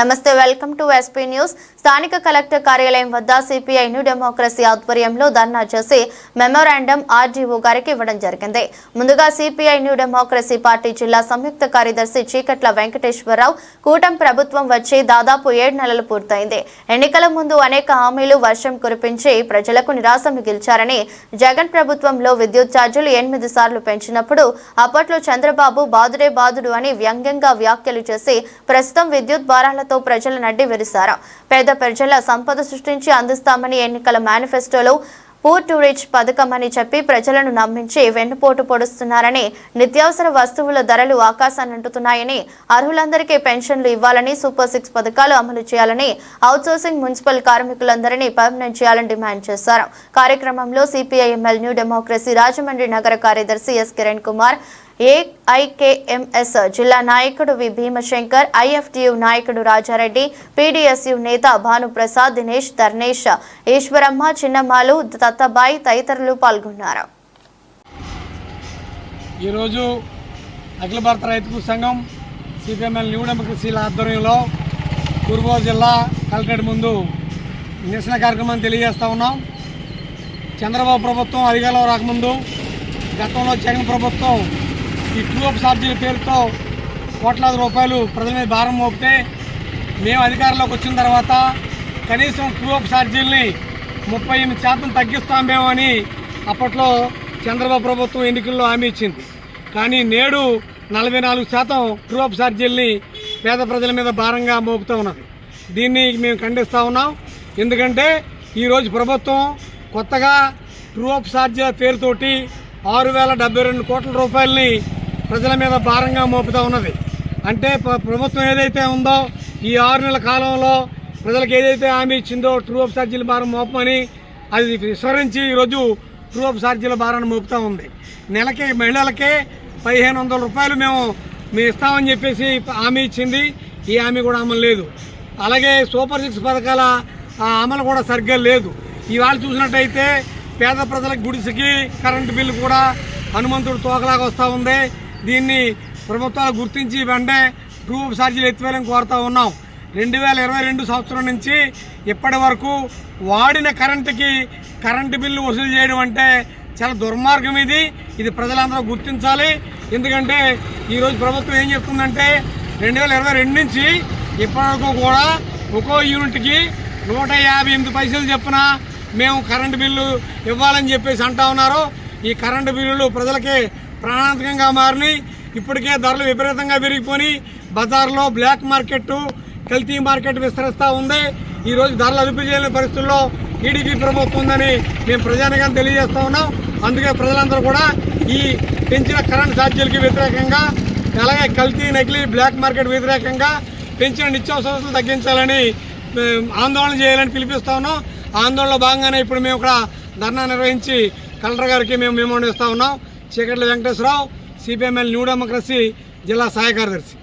నమస్తే welcome to SP news స్థానిక collector కార్యాలయం వద్ద సిపిఐ న్యూ డెమోక్రసీ ఆధ్వర్యంలో ధర్నా చేసి మెమోరాండం ఆర్డీఓ గారికి ఇవ్వడం జరిగింది. ముందుగా సిపిఐ న్యూ డెమోక్రసీ పార్టీ జిల్లా సంయుక్త కార్యదర్శి చీకట్ల వెంకటేశ్వరరావు కూటమి ప్రభుత్వం వచ్చి దాదాపు ఏడు నెలలు పూర్తయింది. ఎన్నికల ముందు అనేక హామీలు వర్షం కురిపించి ప్రజలకు నిరాశ మిగిల్చారని జగన్ ప్రభుత్వంలో విద్యుత్ ఛార్జీలు ఎనిమిది సార్లు పెంచినప్పుడు అప్పట్లో చంద్రబాబు బాదుడే బాదుడు అని వ్యంగ్యంగా వ్యాఖ్యలు చేసి ప్రస్తుతం విద్యుత్ భారాలతో ప్రజల నడ్డి విరిశారు పేద ప్రజల సంపద సృష్టించి అందిస్తామని ఎన్నికల మేనిఫెస్టోలో పూర్ టు రిచ్ పథకం అని చెప్పి ప్రజలను నమ్మించి వెన్నుపోటు పొడుస్తున్నారని నిత్యావసర వస్తువుల ధరలు ఆకాశాన్ని అంటుతున్నాయని అర్హులందరికీ పెన్షన్లు ఇవ్వాలని సూపర్ సిక్స్ పథకాలు అమలు చేయాలని అవుట్సోర్సింగ్ మున్సిపల్ కార్మికులందరినీ పర్మనెంట్ చేయాలని డిమాండ్ చేశారు. కార్యక్రమంలో సిపిఐఎంఎల్ న్యూ డెమోక్రసీ రాజమండ్రి నగర కార్యదర్శి ఎస్ కిరణ్ కుమార్ ఏఐకేఎంఎస్ జిల్లా నాయకుడు వి భీమశంకర్ ఐఎఫ్టియు నాయకుడు రాజారెడ్డి పీడీఎస్యు నేత భానుప్రసాద్ దినేష్ ధర్నేష్ ఈశ్వరమ్మ చిన్నమ్మాలు దత్తబాయి తదితరులు పాల్గొన్నారు. ఈరోజు అఖిల భారత రైతు సంఘం సిపిఎంఎల్ న్యూ డెమోక్రసీల ఆధ్వర్యంలో తూర్పుగోదావరి జిల్లా కలెక్టరేట్ ముందు నిరసన కార్యక్రమాన్ని తెలియజేస్తూ ఉన్నాం. చంద్రబాబు ప్రభుత్వం అధికారంలో రాకముందు గతంలో జగన్ ప్రభుత్వం ఈ ట్రూ అప్ ఛార్జీల పేరుతో కోట్లాది రూపాయలు ప్రజల మీద భారం మోపితే మేము అధికారంలోకి వచ్చిన తర్వాత కనీసం ట్రూ అప్ ఛార్జీలని ముప్పై ఎనిమిది శాతం తగ్గిస్తాం మేము అని అప్పట్లో చంద్రబాబు ప్రభుత్వం ఎన్నికల్లో హామీ ఇచ్చింది. కానీ నేడు నలభై నాలుగు శాతం ట్రూ అప్ ఛార్జీల్ని పేద ప్రజల మీద భారంగా మోపుతూ ఉన్నది. దీన్ని మేము ఖండిస్తూ ఉన్నాం. ఎందుకంటే ఈరోజు ప్రభుత్వం కొత్తగా ట్రూ అప్ ఛార్జీల పేరుతోటి ఆరు వేల డెబ్బై రెండు కోట్ల రూపాయలని ప్రజల మీద భారంగా మోపుతూ ఉన్నది. అంటే ప్రభుత్వం ఏదైతే ఉందో ఈ ఆరు నెలల కాలంలో ప్రజలకు ఏదైతే హామీ ఇచ్చిందో ట్రూ అప్ ఛార్జీల భారం మోపమని అది విస్మరించి ఈరోజు ట్రూ అప్ ఛార్జీల భారాన్ని మోపుతూ ఉంది. నెలకి మహిళలకే పదిహేను వందల రూపాయలు మేము మేము ఇస్తామని చెప్పేసి హామీ ఇచ్చింది. ఈ హామీ కూడా అమలు లేదు. అలాగే సూపర్ సిక్స్ పథకాల అమలు కూడా సరిగ్గా లేదు. ఇవాళ చూసినట్టయితే పేద ప్రజల గుడిసెకి కరెంటు బిల్లు కూడా హనుమంతుడు తోకలాగా వస్తూ ఉంది. దీన్ని ప్రభుత్వాలు గుర్తించి వెంటనే ట్రూప్ ఛార్జీలు ఎత్తివేయాలని కోరుతా ఉన్నాం. రెండు వేల ఇరవై రెండు సంవత్సరం నుంచి ఇప్పటి వరకు వాడిన కరెంటుకి కరెంటు బిల్లు వసూలు చేయడం అంటే చాలా దుర్మార్గం ఇది. ఇది ప్రజలందరూ గుర్తించాలి. ఎందుకంటే ఈరోజు ప్రభుత్వం ఏం చెప్తుందంటే రెండు వేల ఇరవై రెండు నుంచి ఇప్పటివరకు కూడా ఒక్కో యూనిట్కి నూట యాభై ఎనిమిది పైసలు చెప్పిన మేము కరెంటు బిల్లు ఇవ్వాలని చెప్పేసి అంటా ఉన్నారు. ఈ కరెంటు బిల్లులు ప్రజలకి ప్రాణాంతకంగా మారినాయి ఇప్పటికే ధరలు విపరీతంగా పెరిగిపోయి బజార్లో బ్లాక్ మార్కెట్ కల్తీ మార్కెట్ విస్తరిస్తూ ఉంది. ఈరోజు ధరలు అదుపు చేయలేని పరిస్థితుల్లో టీడీపీ ప్రభుత్వం ఉందని మేము ప్రజానికం తెలియజేస్తూ ఉన్నాం. అందుకే ప్రజలందరూ కూడా ఈ పెంచిన కరెంట్ ఛార్జీలకి వ్యతిరేకంగా అలాగే కల్తీ నకిలీ బ్లాక్ మార్కెట్ వ్యతిరేకంగా పెంచిన నిత్యావసరాలు తగ్గించాలని ఆందోళన చేయాలని పిలిపిస్తా ఉన్నాం. ఆందోళనలో భాగంగానే ఇప్పుడు మేము ఇక్కడ ధర్నా నిర్వహించి కలెక్టర్ గారికి మేము మేము ఇస్తా ఉన్నాం. Cheekatla Venkateswararao CPML new democracy జిల్లా సహాయ కార్యదర్శి.